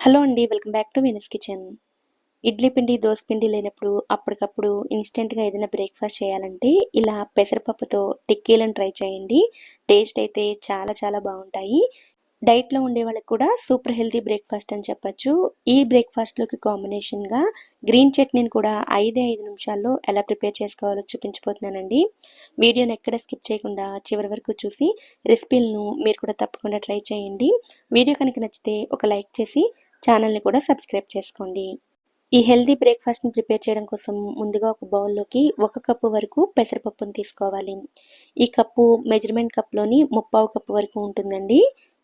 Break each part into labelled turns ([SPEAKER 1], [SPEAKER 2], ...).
[SPEAKER 1] Hello అండి welcome back to Venus kitchen. Idli పిండి దోశ పిండి లేనప్పుడు అప్పటికప్పుడు ఇన్స్టెంట్గా ఏదైనా బ్రేక్ఫాస్ట్ చేయాలంటే ఇలా పెసరపప్పుతో టిక్కీలను ట్రై చేయండి. టేస్ట్ అయితే చాలా చాలా బాగుంటాయి. డైట్లో ఉండే వాళ్ళకి కూడా సూపర్ హెల్తీ బ్రేక్ఫాస్ట్ అని చెప్పొచ్చు. ఈ బ్రేక్ఫాస్ట్లోకి కాంబినేషన్గా గ్రీన్ చట్నీని కూడా ఐదే ఐదు నిమిషాల్లో ఎలా ప్రిపేర్ చేసుకోవాలో చూపించబోతున్నానండి. వీడియోని ఎక్కడ స్కిప్ చేయకుండా చివరి వరకు చూసి రెసిపీలను మీరు కూడా తప్పకుండా ట్రై చేయండి. వీడియో కనుక నచ్చితే ఒక లైక్ చేసి ఛానల్ని కూడా సబ్స్క్రైబ్ చేసుకోండి. ఈ హెల్దీ బ్రేక్ఫాస్ట్ని ప్రిపేర్ చేయడం కోసం ముందుగా ఒక బౌల్లోకి ఒక కప్పు వరకు పెసరపప్పును తీసుకోవాలి. ఈ కప్పు మెజర్మెంట్ కప్లోని ముప్పావు కప్పు వరకు ఉంటుందండి.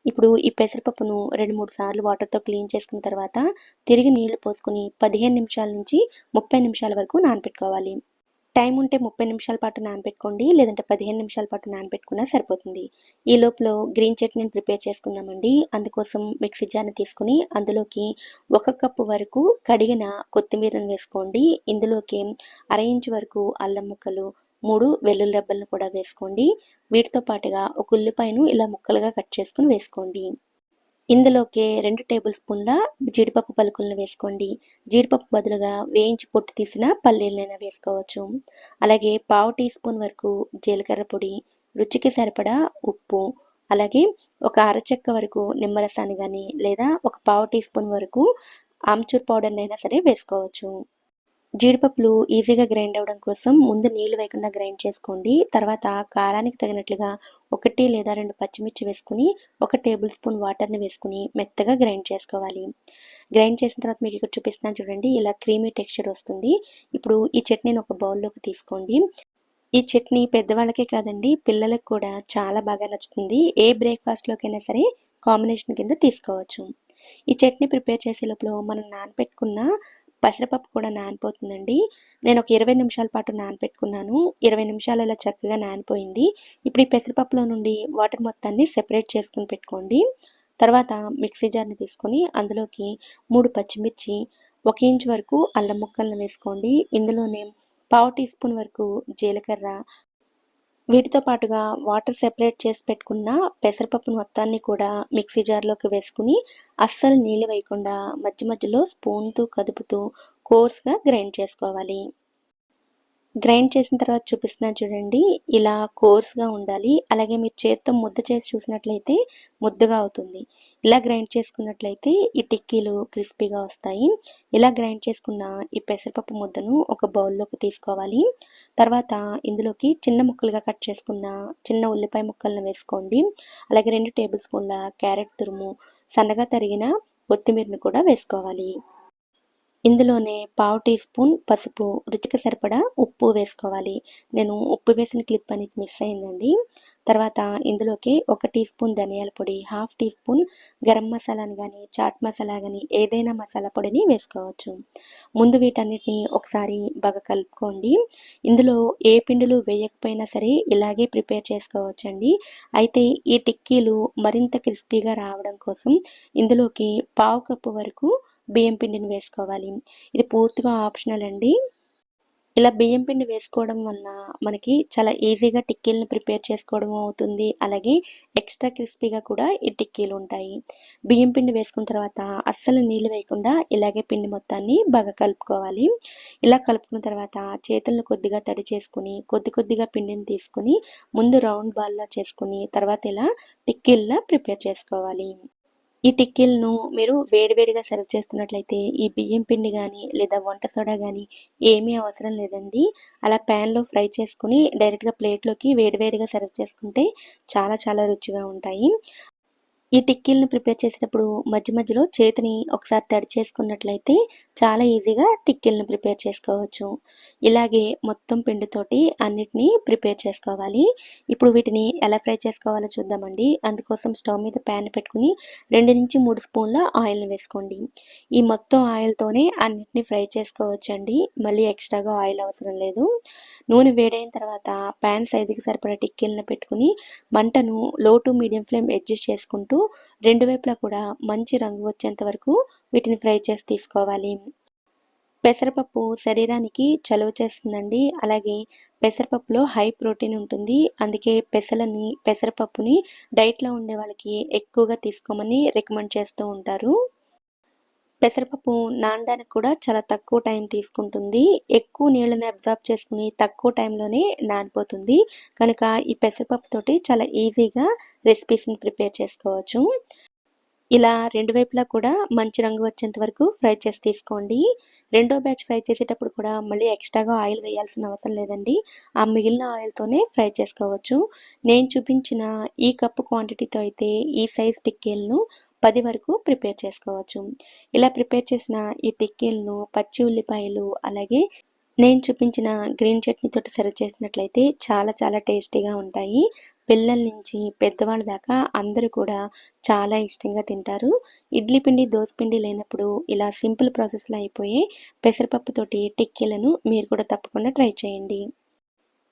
[SPEAKER 1] ఇప్పుడు ఈ పెసరపప్పును రెండు మూడు సార్లు వాటర్తో క్లీన్ చేసుకున్న తర్వాత తిరిగి నీళ్ళు పోసుకుని పదిహేను నిమిషాల నుంచి ముప్పై నిమిషాల వరకు నానపెట్టుకోవాలి. టైం ఉంటే ముప్పై నిమిషాల పాటు నానబెట్టుకోండి లేదంటే పదిహేను నిమిషాల పాటు నానబెట్టుకున్నా సరిపోతుంది. ఈ లోపల గ్రీన్ చట్నీని ప్రిపేర్ చేసుకుందామండి. అందుకోసం మిక్సీ జార్ని తీసుకుని అందులోకి ఒక కప్పు వరకు కడిగిన కొత్తిమీరను వేసుకోండి. ఇందులోకి అర ఇంచు వరకు అల్లం ముక్కలు మూడు వెల్లుల్లి రెబ్బలను కూడా వేసుకోండి. వీటితో పాటుగా ఒక ఉల్లిపాయను ఇలా ముక్కలుగా కట్ చేసుకుని వేసుకోండి. ఇందులోకి రెండు టేబుల్ స్పూన్ల జీడిపప్పు పలుకులను వేసుకోండి. జీడిపప్పు బదులుగా వేయించి పొట్టు తీసిన పల్లీలనైనా వేసుకోవచ్చు. అలాగే పావు టీ స్పూన్ వరకు జీలకర్ర పొడి రుచికి సరిపడా ఉప్పు అలాగే ఒక అరచెక్క వరకు నిమ్మరసాన్ని కానీ లేదా ఒక పావు టీ స్పూన్ వరకు ఆమ్చూర్ పౌడర్ని అయినా సరే వేసుకోవచ్చు. జీడిపప్పులు ఈజీగా గ్రైండ్ అవ్వడం కోసం ముందు నీళ్ళు వేయకుండా గ్రైండ్ చేసుకోండి. తర్వాత కారానికి తగినట్లుగా ఒకటి లేదా రెండు పచ్చిమిర్చి వేసుకుని ఒక టేబుల్ స్పూన్ వాటర్ని వేసుకుని మెత్తగా గ్రైండ్ చేసుకోవాలి. గ్రైండ్ చేసిన తర్వాత మీకు ఇక్కడ చూపిస్తున్నాను చూడండి ఇలా క్రీమీ టెక్స్చర్ వస్తుంది. ఇప్పుడు ఈ చట్నీని ఒక బౌల్లోకి తీసుకోండి. ఈ చట్నీ పెద్దవాళ్ళకే కాదండి పిల్లలకు కూడా చాలా బాగా నచ్చుతుంది. ఏ బ్రేక్ఫాస్ట్లోకైనా సరే కాంబినేషన్ కింద తీసుకోవచ్చు. ఈ చట్నీ ప్రిపేర్ చేసే లోపల మనం నానపెట్టుకున్న పెసరపప్పు కూడా నానిపోతుందండి. నేను ఒక ఇరవై నిమిషాల పాటు నానపెట్టుకున్నాను. ఇరవై నిమిషాలు ఇలా చక్కగా నానిపోయింది. ఇప్పుడు ఈ పెసరపప్పులో నుండి వాటర్ మొత్తాన్ని సెపరేట్ చేసుకుని పెట్టుకోండి. తర్వాత మిక్సీ జార్ని తీసుకొని అందులోకి మూడు పచ్చిమిర్చి ఒక ఇంచ్ వరకు అల్లం ముక్కలను వేసుకోండి. ఇందులోనే పావు టీ స్పూన్ వరకు జీలకర్ర వీటితో పాటుగా వాటర్ సెపరేట్ చేసి పెట్టుకున్న పెసరపప్పు మొత్తాన్ని కూడా మిక్సీ జార్లోకి వేసుకుని అస్సలు నీళ్ళు వేయకుండా మధ్య మధ్యలో స్పూన్తో కదుపుతూ కోర్స్గా గ్రైండ్ చేసుకోవాలి. గ్రైండ్ చేసిన తర్వాత చూపిస్తున్నాను చూడండి. ఇలా కోర్స్గా ఉండాలి. అలాగే మీరు చేత్తో ముద్ద చేసి చూసినట్లయితే ముద్దగా అవుతుంది. ఇలా గ్రైండ్ చేసుకున్నట్లయితే ఈ టిక్కీలు క్రిస్పీగా వస్తాయి. ఇలా గ్రైండ్ చేసుకున్న ఈ పెసరపప్పు ముద్దను ఒక బౌల్లోకి తీసుకోవాలి. తర్వాత ఇందులోకి చిన్న ముక్కలుగా కట్ చేసుకున్న చిన్న ఉల్లిపాయ ముక్కలను వేసుకోండి. అలాగే రెండు టేబుల్ స్పూన్ల క్యారెట్ తురుము సన్నగా తరిగిన కొత్తిమీరను కూడా వేసుకోవాలి. ఇందులోనే పావు టీ స్పూన్ పసుపు రుచికి సరిపడా ఉప్పు వేసుకోవాలి. నేను ఉప్పు వేసిన క్లిప్ అనేది మిస్ అయిందండి. తర్వాత ఇందులోకి ఒక టీ స్పూన్ ధనియాల పొడి హాఫ్ టీ స్పూన్ గరం మసాలాని కానీ చాట్ మసాలా కానీ ఏదైనా మసాలా పొడిని వేసుకోవచ్చు. ముందు వీటన్నిటిని ఒకసారి బాగా కలుపుకోండి. ఇందులో ఏ పిండిలు వేయకపోయినా సరే ఇలాగే ప్రిపేర్ చేసుకోవచ్చండి. అయితే ఈ టిక్కీలు మరింత క్రిస్పీగా రావడం కోసం ఇందులోకి పావు కప్పు వరకు బియ్యం పిండిని వేసుకోవాలి. ఇది పూర్తిగా ఆప్షనల్ అండి. ఇలా బియ్యం పిండి వేసుకోవడం వల్ల మనకి చాలా ఈజీగా టిక్కీలను ప్రిపేర్ చేసుకోవడం అవుతుంది. అలాగే ఎక్స్ట్రా క్రిస్పీగా కూడా ఈ టిక్కీలు ఉంటాయి. బియ్యం పిండి వేసుకున్న తర్వాత అస్సలు నీళ్ళు వేయకుండా ఇలాగే పిండి మొత్తాన్ని బాగా కలుపుకోవాలి. ఇలా కలుపుకున్న తర్వాత చేతులను కొద్దిగా తడి చేసుకుని కొద్ది కొద్దిగా పిండిని తీసుకుని ముందు రౌండ్ బాల్లా చేసుకుని తర్వాత ఇలా టిక్కీల్లా ప్రిపేర్ చేసుకోవాలి. ఈ టిక్కీలను మీరు వేడివేడిగా సర్వ్ చేస్తున్నట్లయితే ఈ బియ్యం పిండి కానీ లేదా వంట సోడా కానీ ఏమీ అవసరం లేదండి. అలా ప్యాన్లో ఫ్రై చేసుకుని డైరెక్ట్గా ప్లేట్లోకి వేడివేడిగా సర్వ్ చేసుకుంటే చాలా చాలా రుచిగా ఉంటాయి. ఈ టిక్కీలను ప్రిపేర్ చేసేటప్పుడు మధ్య మధ్యలో చేతిని ఒకసారి తడి చేసుకున్నట్లయితే చాలా ఈజీగా టిక్కీలను ప్రిపేర్ చేసుకోవచ్చు. ఇలాగే మొత్తం పిండితోటి అన్నిటినీ ప్రిపేర్ చేసుకోవాలి. ఇప్పుడు వీటిని ఎలా ఫ్రై చేసుకోవాలో చూద్దామండి. అందుకోసం స్టవ్ మీద ప్యాన్ పెట్టుకుని రెండు నుంచి మూడు స్పూన్ల ఆయిల్ని వేసుకోండి. ఈ మొత్తం ఆయిల్తోనే అన్నిటినీ ఫ్రై చేసుకోవచ్చండి. మళ్ళీ ఎక్స్ట్రాగా ఆయిల్ అవసరం లేదు. నూనె వేడైన తర్వాత ప్యాన్ సైజుకి సరిపడా టిక్కీలను పెట్టుకుని మంటను లో టు మీడియం ఫ్లేమ్ అడ్జస్ట్ చేసుకుంటూ రెండు వైపులా కూడా మంచి రంగు వచ్చేంత వరకు వీటిని ఫ్రై చేసి తీసుకోవాలి. పెసరపప్పు శరీరానికి చలువ చేస్తుందండి. అలాగే పెసరపప్పులో హై ప్రోటీన్ ఉంటుంది. అందుకే పెసలని పెసరపప్పుని డైట్లో ఉండే వాళ్ళకి ఎక్కువగా తీసుకోమని రికమెండ్ చేస్తూ ఉంటారు. పెసరపప్పు నానడానికి కూడా చాలా తక్కువ టైం తీసుకుంటుంది. ఎక్కువ నీళ్ళని అబ్జార్బ్ చేసుకుని తక్కువ టైంలోనే నానిపోతుంది. కనుక ఈ పెసరపప్పు తోటి చాలా ఈజీగా రెసిపీస్ని ప్రిపేర్ చేసుకోవచ్చు. ఇలా రెండు వైపులా కూడా మంచి రంగు వచ్చేంత వరకు ఫ్రై చేసి తీసుకోండి. రెండో బ్యాచ్ ఫ్రై చేసేటప్పుడు కూడా మళ్ళీ ఎక్స్ట్రాగా ఆయిల్ వేయాల్సిన అవసరం లేదండి. ఆ మిగిలిన ఆయిల్తోనే ఫ్రై చేసుకోవచ్చు. నేను చూపించిన ఈ కప్పు క్వాంటిటీతో అయితే ఈ సైజ్ టిక్కీలను పది వరకు ప్రిపేర్ చేసుకోవచ్చు. ఇలా ప్రిపేర్ చేసిన ఈ టిక్కీలను పచ్చి ఉల్లిపాయలు అలాగే నేను చూపించిన గ్రీన్ చట్నీతోటి సర్వ్ చేసినట్లయితే చాలా చాలా టేస్టీగా ఉంటాయి. పిల్లల నుంచి పెద్దవాళ్ళ దాకా అందరూ కూడా చాలా ఇష్టంగా తింటారు. ఇడ్లీ పిండి దోశ పిండి లేనప్పుడు ఇలా సింపుల్ ప్రాసెస్లో అయిపోయే పెసరపప్పుతోటి టిక్కీలను మీరు కూడా తప్పకుండా ట్రై చేయండి.